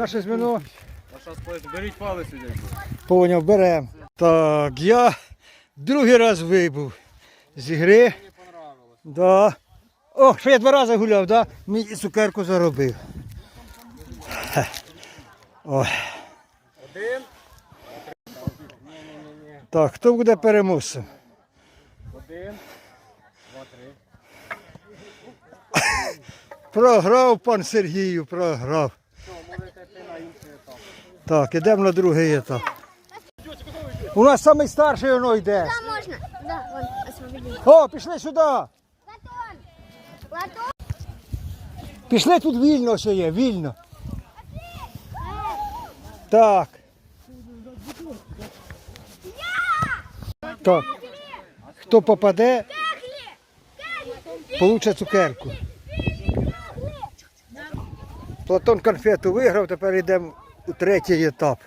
наше звіно. Беріть палець. Поняв, беремо. Так, я другий раз вибув з ігри. Да. О, що я два рази гуляв, да? Мені цукерку заробив. Ой. Один. Так, хто буде переможцем? Один. Два, три. Програв пан Сергію, програв. Що, можете йти на інший етап. Так, ідемо на другий етап. У нас найстарший воно йде. Да, можно. Да, вон, освободили. О, пішли сюди. Платон! Платон! Пішли тут вільно все є, вільно. Так. Так. Хто попаде, получить цукерку. Платон конфету виграв, тепер йдемо третій етап.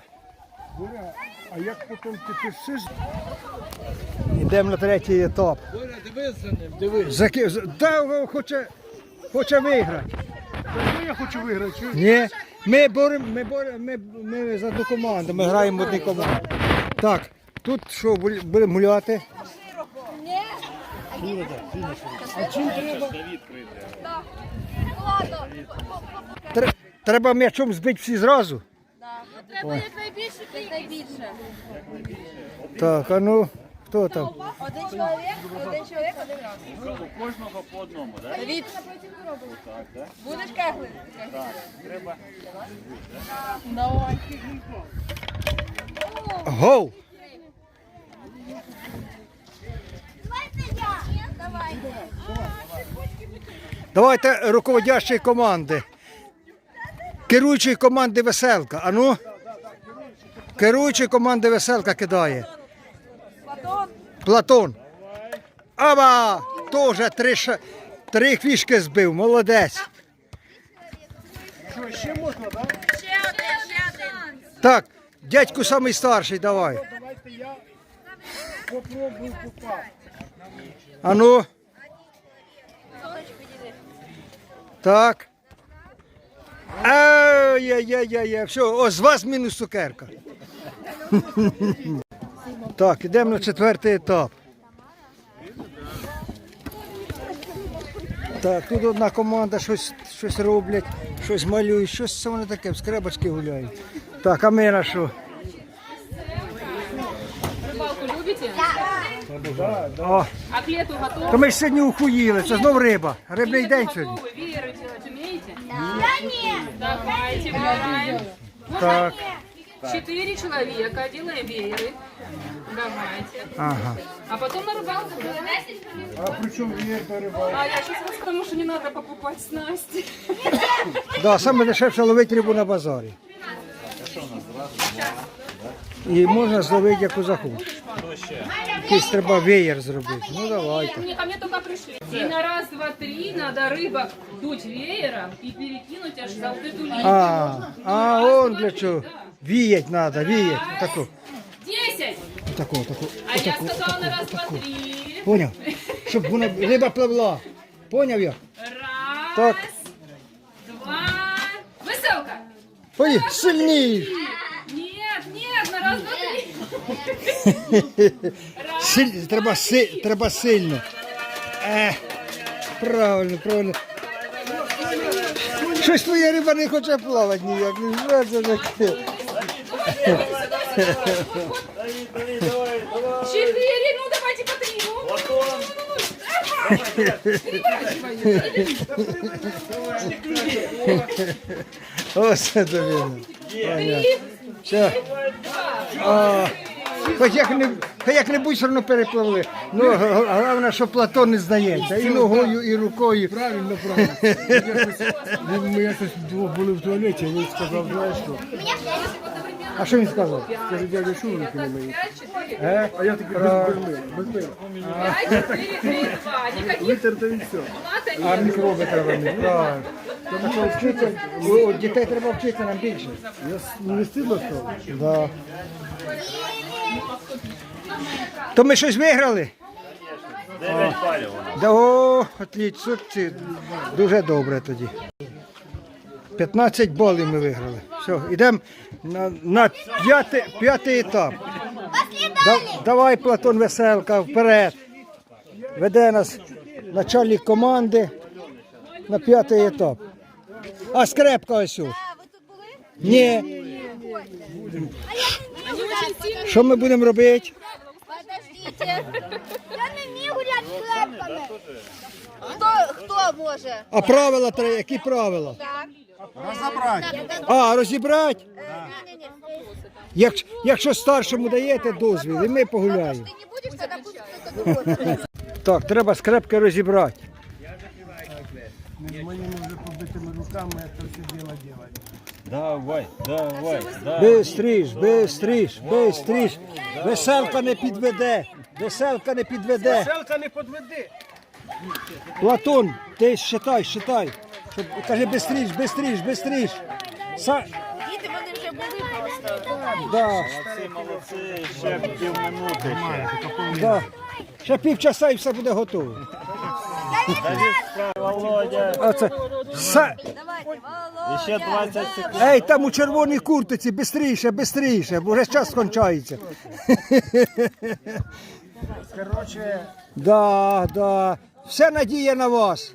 А як потім ти пишеш? Йдемо на третій етап. Боря, дивись за ним, дивись. Заки... Та хоче, хоче виграти. Я хочу виграти. чуєш? Ні, ми боремо, ми боремо, ми, ми за одну команду, ми граємо в одній команді. Так, тут що, будемо гуляти? Тре- Треба м'ячом збити всі зразу. Треба як найбільше, як найбільше. Так, а ну, хто там? Один чоловік, один чоловік, один раз. Кожного по одному, так? Давід, будеш кегли? Так, Треба. Давай. Давай. Давайте руководящої команди. Керуючої команди веселка. А ну? Керуючої команди веселка кидає. Платон. Платон. Аба! Тоже три, ша- три фішки збив. Молодець. Що, ще можна, так? Ще один, ще один. Так, дядьку самий старший, давай. Давайте я попробую попасти. А ну. Так. Ай-яй-яй-яй. Все, о, з вас мінус цукерка. Так, ідемо на четвертий етап. Так, тут одна команда щось, щось роблять, щось малюють, щось це вони таке, в скребочки гуляють. Так, а ми на що? Рибалку любите? О, А к лету готовы? то ми ж сьогодні ухуїли, це знов риба. Рибний день сьогодні. Готовы? Вееры делать умеете? Да нет. Давайте, выбираем. Так, Четыре человека, делаем вееры. Давайте. ага. А потом на рыбалку. А при чому є перебав? А я сейчас расскажу, что не надо покупать снасти. Да, саме дешевше ловити рибу на базарі. І можна зловити яку захочеш. Якийсь треба веєр зробити. Ну давайте. Мне ко мне только пришли. И на раз, два, три надо рыбок дуть веером и перекинуть аж за вот эту линию. А, а Раз, он два, для три, чого? да. Віять треба, віять. Отаку, Десять. отаку, отаку, А я отаку, сказала на отаку, раз-два-три. Поняв? Щоб вона риба пливла. Поняв я? Раз, Так. два. Веселка. Поїхали, сильніш. Нет, нет, на раз, два, три. Раз, Силь, треба, си, треба сильно. Е, правильно, правильно. Щось твоя риба не хоче плавати ніяк. Ну, Що це таке? Четыре. Ну, давайте по три. Ну. Ось це тобі. Три. Все. Хоч як не, хоч як-небудь все одно перепливли. Ну, головне, що Платон не здається. І ногою, і рукою. Правильно, правильно. Ми якось двох були в туалеті, він сказав, знаєш що, А що він сказав? каже, дядя, що руки не четыре. Е? А я такий без мила, без мила. Пять, четыре, три, два. Никаких Витерти і все. А мікроби треба не. Тому що вчитися, о, дітей треба вчитися нам більше. Я не стидно став? Да. То ми щось виграли? Дев'ять балів. Да, о, отлично, дуже добре тоді. 15 балів ми виграли. Все, йдемо на, на п'ятий, п'ятий етап. Да, давай, Платон Веселка, вперед. Веде нас начальник команди на п'ятий етап. А скрепка ось. у. Ні. Що ми будемо робити? Подождите. Я не вмію гуляти з клепками. Хто, хто може? А правила треба, які правила? Так. А, розібрати? Ні-ні-ні. Як, якщо старшому даєте дозвіл, і ми погуляємо. Ти не будеш, тоді пусть хтось другой. Так, треба скрепки розібрати. Моїми вже побитими руками це. Давай, давай, давай. Бистріш, бистріш, бистріш. Веселка не підведе. Веселка не підведе. Селка не подведи. Платон, ти считай, считай. Щоб, кажи бистріш, бистріш, бистріш. Са... Діти вони вже були просто. Да, Молодці, молодці, ще пів минути ще. да. Ще півчаса і все буде готово. Володя, Оце. Са... ще 20 секунд. Ей, там у червоній куртиці, бистріше, бистріше, бо вже час скончається. Короче, Да, да. Вся надія на вас.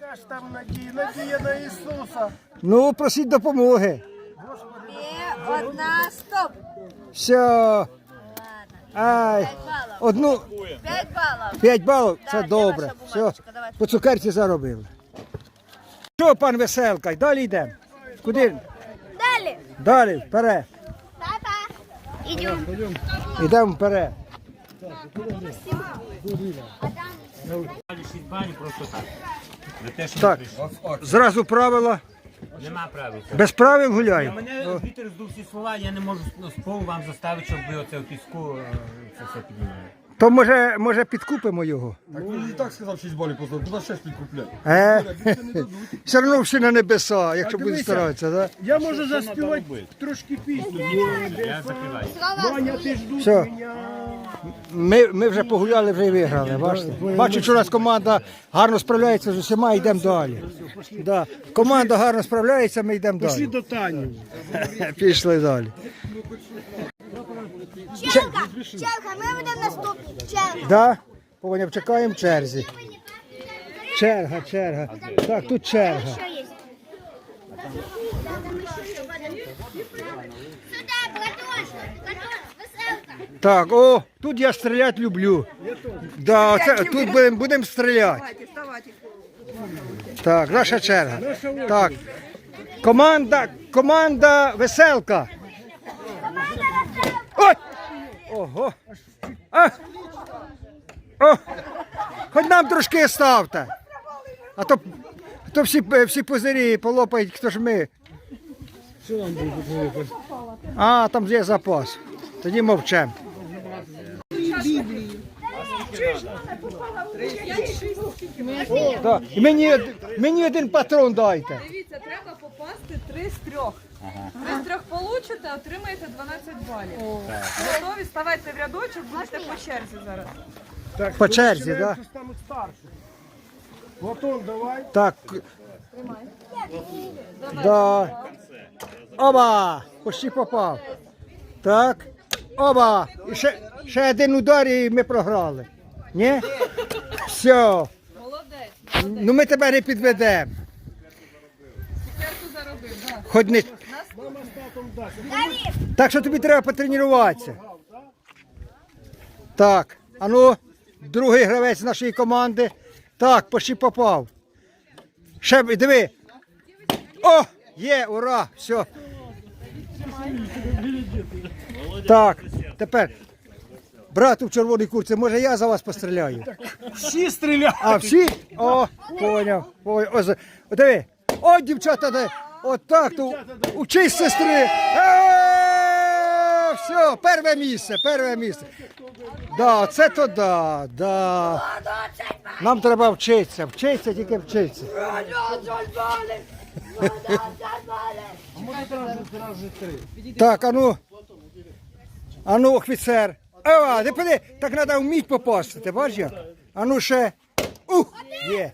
яка ж там надія, надія на Ісуса. Ну, просіть допомоги. Є одна, стоп. Все. Ай. Одну П'ять балів. 5 балів, це добре. Все. По цукерці заробили. Що, пан Веселка, далі йдемо. Куди? Далі. Далі, вперед. Папа. Ідемо. Йдемо вперед. Так, зразу правила. Нема правил. Без правил гуляю. Мене вітер здув всі слова, я не можу ну, вам заставити, щоб ви оце в піску е, це все піднімали. То може, може підкупимо його. Так він і так сказав 6 балів поставив, куди 6 підкупляти? Е? Все одно всі на небеса, якщо будуть старатися, так? Я можу заспівати трошки пісню. Я закриваю. Ваня, ти ждуть Все. мене. Ми, ми вже погуляли, вже і виграли. Бачите? Бачу, що у нас команда гарно справляється з усіма, йдемо далі. Да. Команда гарно справляється, ми йдемо Пішли далі. до Тані. Пішли далі. Челка. Челка, ми будемо наступні. Челка. Да? Поняв, чекаємо черзі. Черга, черга. Так, тут черга. Веселка. Так, о, тут я стріляти люблю. Да, оце, тут будемо будем стріляти. Так, наша черга. Так. Команда, команда веселка. Ой! Ого! А! О! Хоч нам трошки ставте. А то, а то всі, всі позирі полопають, хто ж ми. А, там є запас. Тоді мовчемо. Мені, мені один патрон дайте. Дивіться, треба попасти три з трьох. Три з трьох получите, отримаєте 12 балів. Готові? Ставайте в рядочок, будете по черзі зараз. Так, По черзі, да? старші. Платон, давай. Так. Да. Оба! Почти попав. Так. Оба! І ще, ще один удар і ми програли. Ні? Все. Молодець. Ну ми тебе не підведемо. Цукерку заробив. Да. Хоч не... Так що тобі треба потренуватися. Так, а ну, другий гравець нашої команди. Так, почти попав. Ще диви. О! Є, ура! Все. Так, тепер. Брату в червоній курці, може я за вас постріляю? Всі стріляють. А всі? О, поняв. поняв. О, диви. О, дівчата, де. От так, то учись сестри. Все, перше місце, перше місце. Да, це то да, да. Нам треба вчитися, вчитися, тільки вчитися. Так, а ну. А ну, офіцер. А, ти поди, так треба вміть попасти, ти бачиш як? А ну ще. Ух, є.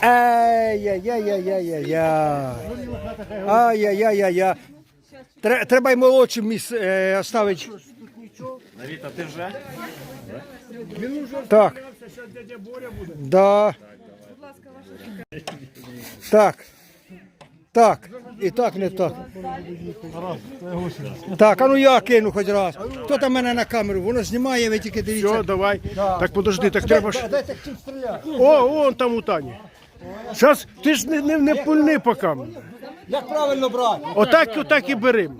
Ай-яй-яй-яй-яй-яй. Ай-яй-яй-яй-яй. Тре- Треба й молодшим міс е, оставити. Віта, ти вже? Так. Да. Так. Так. І так, не так. Так, а ну я кину хоч раз. Хто там мене на камеру? Воно знімає, ви тільки дивіться. Все, давай. Так подожди, так треба ж. Дайте чим стріляти. О, вон там у Тані. Зараз ти ж не, не, не пульни поки. Як правильно брати? Отак, отак і бери.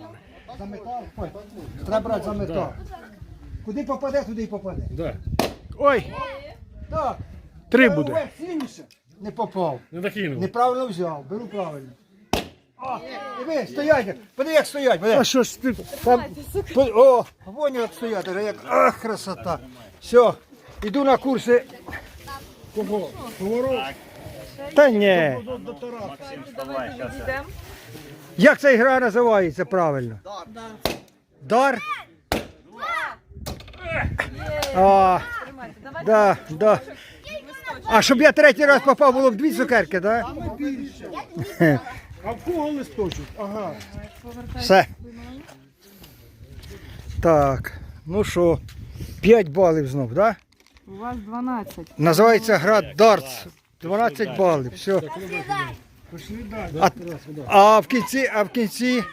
За метал? Ой, Треба брати за метал. Куди попаде, туди й попаде. Ой, Так. три буде. Ой, сильніше. Не попав. Не докинув. Неправильно взяв. Беру правильно. А, диви, стоять. Подиви, як стоять. Подиви. А що ж ти? Там, по- о, вон як стоять, вже як, ах, красота. Все, іду на курси. Кого? Поворот? Та ні. Йдемо. Як ця гра називається правильно? Дар. А, Тримайте. Да, да. А щоб я третій раз попав, було б дві цукерки, так? А в кого листочок? Ага. Все. Так, ну що, 5 балів знов, так? У вас 12. Називається гра дартс. 12 балів. Все. А, а в кінці, а в кінці.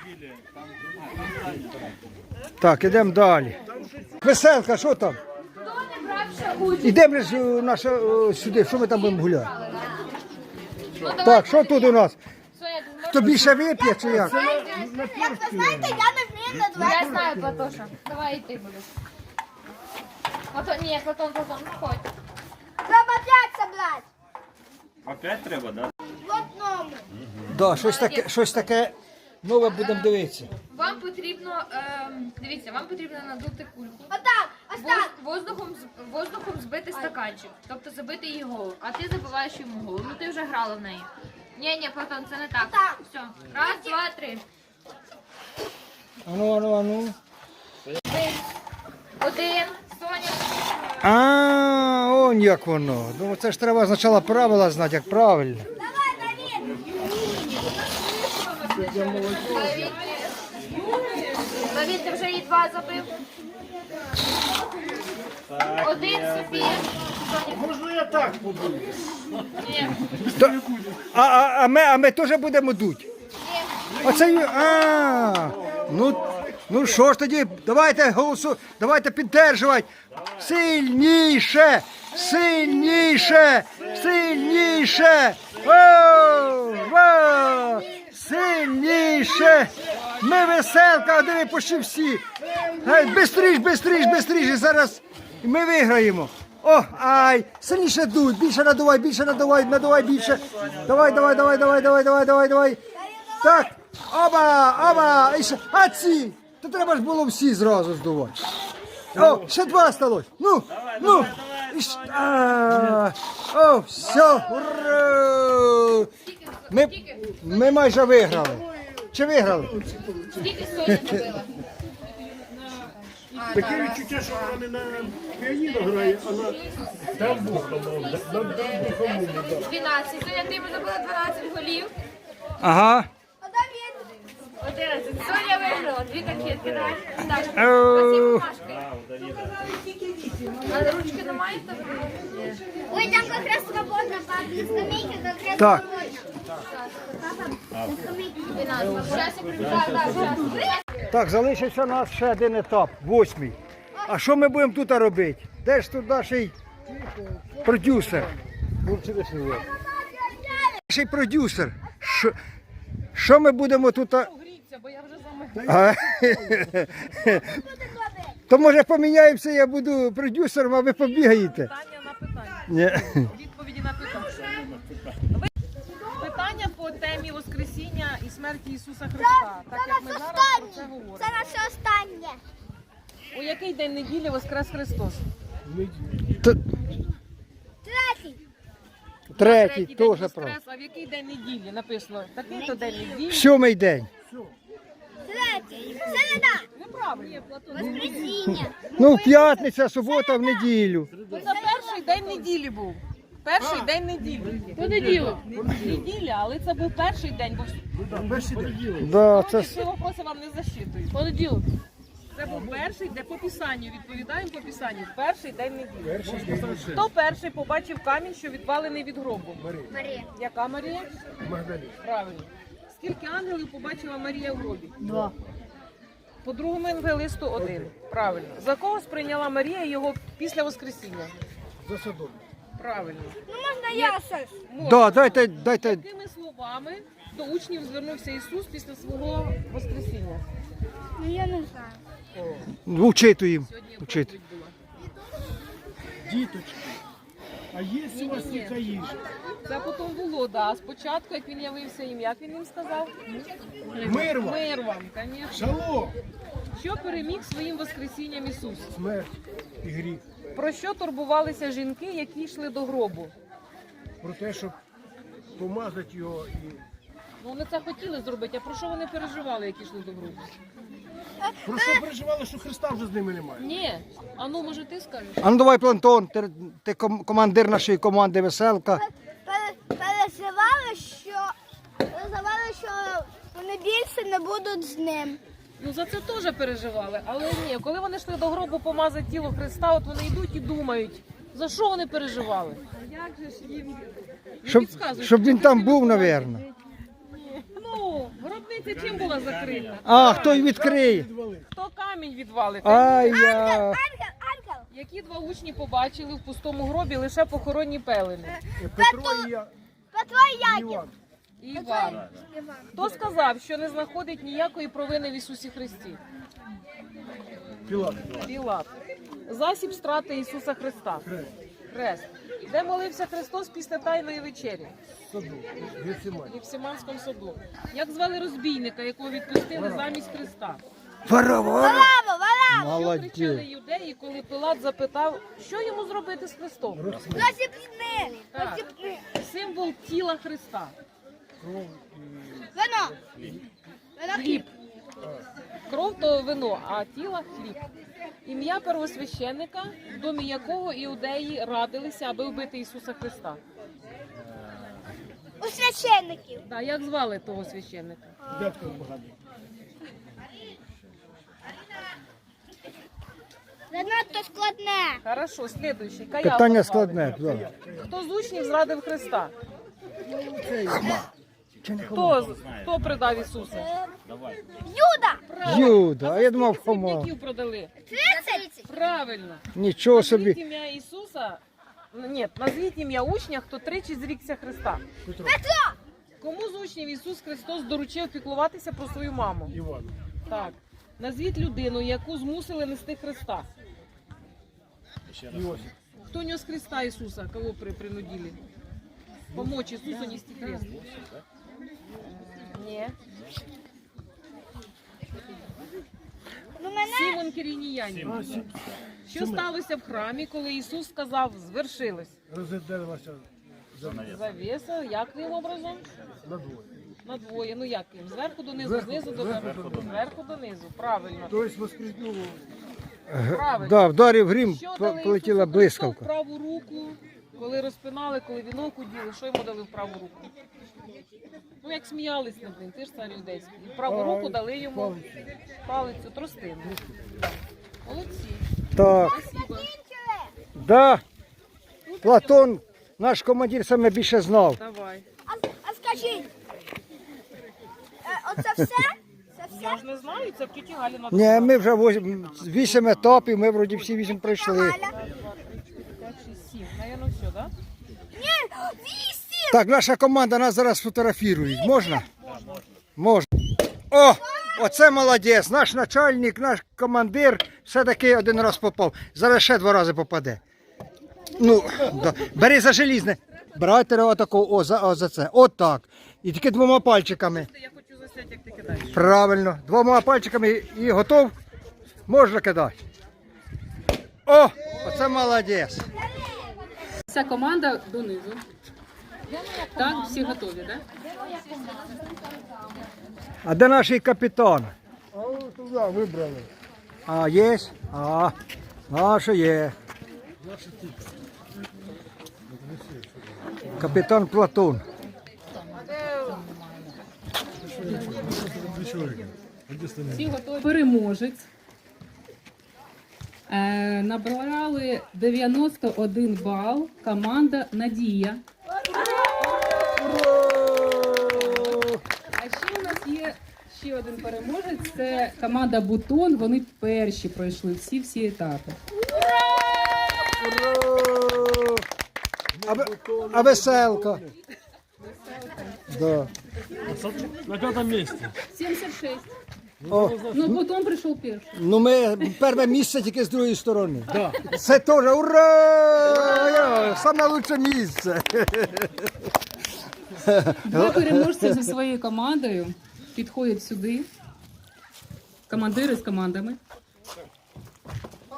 Так, ідемо далі. Веселка, що там? Ідемо ж е, наша, е, сюди, що ми там будемо гуляти? Так, що тут у нас? Хто більше вип'є чи як? Як ви знаєте, я не вмію на два. Я знаю, Платоша. Давай і ти будеш. Платон, ні, Платон, Платон, ходь. Треба п'ять собрати. Опять треба, да? В одному. Да, щось таке, щось таке нове будемо дивитися. Вам потрібно, ем, дивіться, вам потрібно надути кульку. Отак. Воз- Воздухом, з- воздухом збити стаканчик, тобто забити її голову, а ти забиваєш йому голову. Ну ти вже грала в неї. Ні, ні, Платон, це не так. Отак. Все. Раз, два, три. Ану, ану, ану. Один. А, он як воно. Ну це ж треба спочатку правила знати, як правильно. Давід. Ти вже її два забив. Один собі. Можна я так буду? Ні. То- а, а, а, ми, а ми теж будемо дуть? Оце, а, ну, ну що ж тоді, давайте голосу, давайте підтримувати. Сильніше, сильніше, сильніше. О, сильніше. Ми веселка, диви почти всі. Бистріш, бистріш, бистріш, зараз ми виграємо. О, ай, сильніше дуть, більше надувай, більше надувай, надувай більше. Давай, давай, давай, давай, давай, давай, давай, давай. Так, оба, оба, і ще, а то треба ж було всі зразу здувати. О, ще два осталось. Ну, ну. І ще- а, О, все, ура! Ми, ми майже виграли. Чи виграли? Скільки Соня забила? Таке відчуття, що вона не на піаніно грає, а на дамбухому. На дамбухому. 12. Соня, ти йому забила 12 голів. Ага. 11. Соня виграла. Дві конфетки, давай. Так, Оу. Машки. А ручки не маєте? Ой, там как раз свободно, пап, на скамейке как раз Так. свободно. На скамейке. Зараз я прийду. Так, так, зараз. Так, залишився у нас ще один етап, восьмий. А що ми будемо тут робити? Де ж тут наш продюсер? Наш продюсер. Що, що ми будемо тут? Гріться, бо я вже з вами А? То може поміняємося, я буду продюсером, а ви побігаєте. питання на питання. Ні. Відповіді на питання. Ви- Питання по темі Воскресіння і смерті Ісуса Христа. Так Це як ми наше зараз про це останнє. говоримо. Це наше останнє. У який день неділі Воскрес Христос? Т- Третій. Третій, день теж Воскрес, а в який день неділі написано? Такий то день неділі. Сьомий день. Третій. Середа. Правильно. Воскресіння. Ну, в п'ятниця, субота, в неділю. Ну, Це перший день неділі був. Перший день неділі. Понеділок. Неділя, але це був перший день, бо Да, це... ці вопроси вам не засчитують. Понеділок. Це був перший, де по писанню, відповідаємо по писанню. Перший день неділі. Хто перший побачив камінь, що відвалений від гробу? Марія. Яка Марія? Правильно. Скільки ангелів побачила Марія в гробі? Два. По другому евангелисту один. Правильно. За кого сприйняла Марія його після Воскресіння? За садом. Правильно. Ну можна я щось? Можна. Да, дайте, дайте. Якими словами до учнів звернувся Ісус після свого Воскресіння? Ну я не знаю. Вчитуємо. Сьогодні Вчити. проповідь була. Діточки. А є у вас Ні-ні-ні. яка їжа? Це потім було, да. Спочатку, як він явився їм, як він їм сказав? Мир вам. Мир вам, звісно. Шалом. Що переміг своїм Воскресінням Ісус? Смерть і гріх. Про що турбувалися жінки, які йшли до гробу? Про те, щоб помазати його і Ну, вони це хотіли зробити, а про що вони переживали, які йшли до гробу? Про що переживали, що Христа вже з ними немає? Ні. А ну, може, ти скажеш? А ну давай, Плантон, ти, ти ком- командир нашої команди веселка. Переживали, що переживали, що вони більше не будуть з ним. Ну за це теж переживали, але ні, коли вони йшли до гробу помазати тіло Христа, от вони йдуть і думають, за що вони переживали? Як же ж їм Щоб, щоб він там був, напевно. Ну, гробниця чим була закрита? А, хто й відкриє? Хто камінь відвалив? Ай, я. Ангел, ангел. Які два учні побачили в пустому гробі лише похоронні пелени? Петро і я. Петро і Яків. Іван. І Іван. Іван. Хто сказав, що не знаходить ніякої провини в Ісусі Христі? Пілат. Пілат. Засіб страти Ісуса Христа. Хрест. Де молився Христос після Тайної вечері? Саду. В Євсиманському саду. Як звали розбійника, якого відпустили замість Христа? Варава. Валаво, валаво. Що кричали юдеї, коли Пилат запитав, що йому зробити з Христом? Розіпни. Так. Символ тіла Христа. Вино. Вино хліб. Кров то вино, а тіла хліб. Ім'я первосвященника, в домі якого іудеї радилися, аби вбити Ісуса Христа. У священників. Так, як звали того священника? Дядько багатий. Занадто складне. Хорошо, слідуючий. Каяфа Питання звали. складне. Да. Хто з учнів зрадив Христа? Хто, хто предав Ісуса? Юда. Юда, а я думав, Хома. Слідників продали. 30. Правильно. Нічого Назвіть собі. ім'я Ісуса. Ні, назвіть ім'я учня, хто тричі зрікся Христа. Петро. Кому з учнів Ісус Христос доручив піклуватися про свою маму? Іван. Так. Назвіть людину, яку змусили нести Христа. Іосиф. Кто нес Христа Иисуса? Кого при, принудили? Помочь Иисусу нести. Ну мене Симон Кириніянин. Що сталося в храмі, коли Ісус сказав, звершилось? Розідерлася Завеса, яким образом? на двоє. Надвоє. Ну яким? Зверху донизу, Зверху- знизу до зверху верху. донизу. Зверху донизу. Правильно. Тобто воскреснув Правильно. Да, вдарив грім, Що дали полетіла Ісусу Христу в блискавка. праву руку, коли розпинали, коли вінок уділи, що йому дали в праву руку? Ну, як сміялись над ним, ти ж цар юдейський. І в праву руку дали йому палицю, тростину. Молодці, Так, спасибо. да. Платон, наш командир саме більше знав. Давай. А, а скажіть. Е, оце все? Це Я ж не знаю, це в тіті Галі надо. Ні, ми вже вось- вісім етапів, ми вроді всі вісім пройшли. Галя. 5, 6, 7. Наверно, все, да? Ні, вісім. Так, наша команда нас зараз фотографірує. Можна? Можна. О, оце молодець. Наш начальник, наш командир все-таки один раз попав. Зараз ще два рази попаде. Ну, да. бери за желізне. Брати отако, о, за, о, за це. От так. І тільки двома пальчиками. Я хочу засяти, як ти кидаєш. Правильно. Двома пальчиками і готов. Можна кидати. О, оце молодець. Вся команда донизу. Так, всі готові, так? А де наш капітан? А туди вибрали. А, є? А, що є? Капітан Платон. Всі готові. Переможець. Е, набрали 91 бал. Команда Надія. А ще у нас є ще один переможець. Це команда Бутон. Вони перші пройшли всі всі етапи. А, а веселка? Да. На п'ятому місці. 76. О, Ну, Бутон прийшов перший. ну ми перше місце тільки з другої сторони. Це теж ура! Саме лучше місце. Два переможці зі своєю командою підходять сюди. Командири з командами.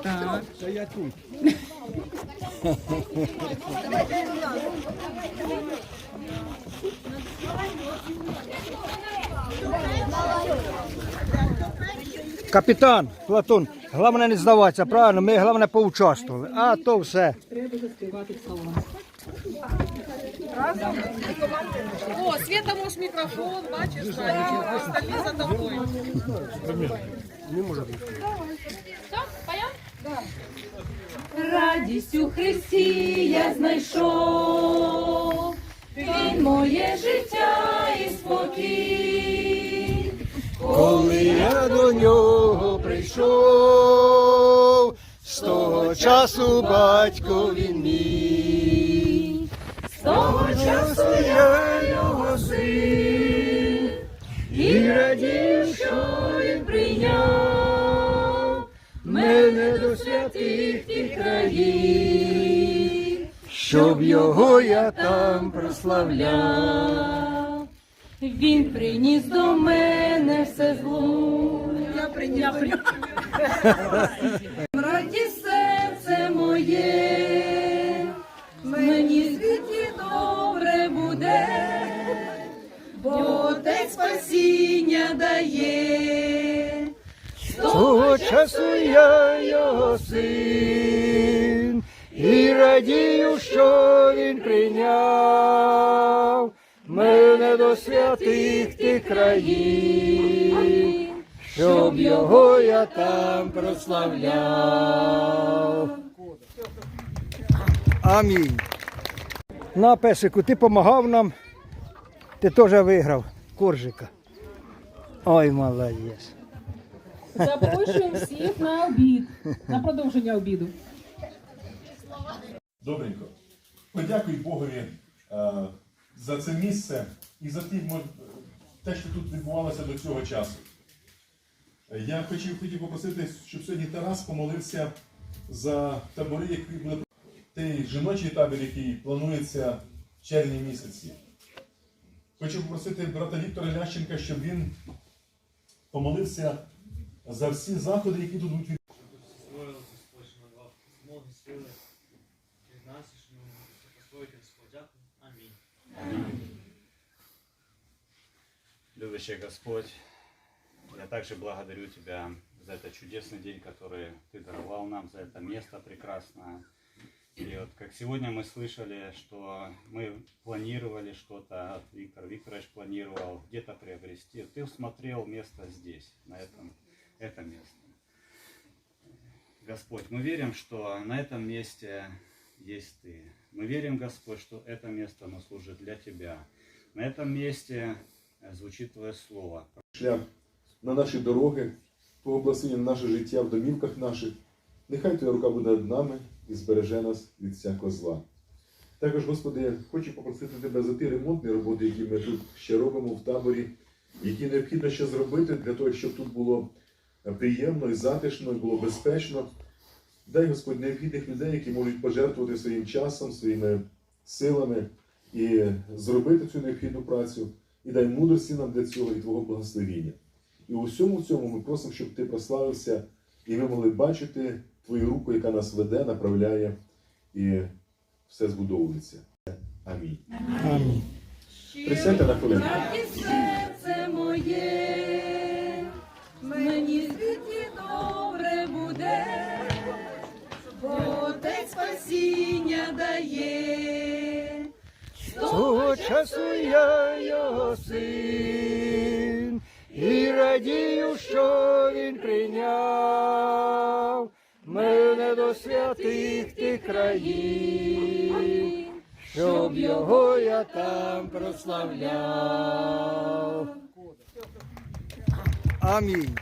Так. Капітан Платон, головне не здаватися, правильно? Ми головне поучаствували. А то все. Треба заспівати псалом. О, Света муж мікрофон, бачиш, остальні за тобою. Радість у Христі я знайшов, Він моє життя і спокій. Коли я до нього прийшов, з того часу батько він мій. З того часу я його син, і радію, що він прийняв мене до святих тих країв, щоб його я там прославляв. Він приніс до мене все зло. Я прийняв. Раді серце моє, мені звідки добре буде, бо Отець спасіння дає. З того часу я його син, радію, що він прийняв мене до святих тих країв, щоб його я там прославляв. Амінь. На песику, ти допомагав нам, ти теж виграв коржика. Ой, молодець. Запрошуємо всіх на обід, на продовження обіду. Добренько. Подякуй Богові е, за це місце і за ті, мож- те, що тут відбувалося до цього часу. Е, Я хотів, хотів попросити, щоб сьогодні Тарас помолився за табори, які буде той жіночий табір, який планується в червні місяці. Хочу попросити брата Віктора Лященка, щоб він помолився за всі заходи, які тут будуть Любящий Господь, я также благодарю Тебя за этот чудесный день, который Ты даровал нам, за это место прекрасное. И вот как сегодня мы слышали, что мы планировали что-то, Виктор Викторович планировал где-то приобрести. Ты усмотрел место здесь, на этом, это место. Господь, мы верим, что на этом месте есть Ты. Мы верим, Господь, что это место оно служит для Тебя. На этом месте э, звучит Твое Слово. шлях на наші дороги, Твого благословення на наше життя в домівках наших. Нехай Твоя рука буде над нами і збереже нас від всякого зла. Також, Господи, я хочу попросити Тебе за ті ремонтні роботи, які ми тут ще робимо в таборі, які необхідно ще зробити для того, щоб тут було е, приємно і затишно, і було безпечно. Дай, Господь, необхідних людей, які можуть пожертвувати своїм часом, своїми силами і зробити цю необхідну працю. І дай мудрості нам для цього і Твого благословіння. І у всьому цьому ми просимо, щоб Ти прославився, і ми могли бачити Твою руку, яка нас веде, направляє і все збудовується. Амінь. Амінь. Присядьте на хвилину. Серце моє, мені спасіння дає, з того часу я його син і радію, що він прийняв мене до святих тих країн, щоб його я там прославляв. Амінь.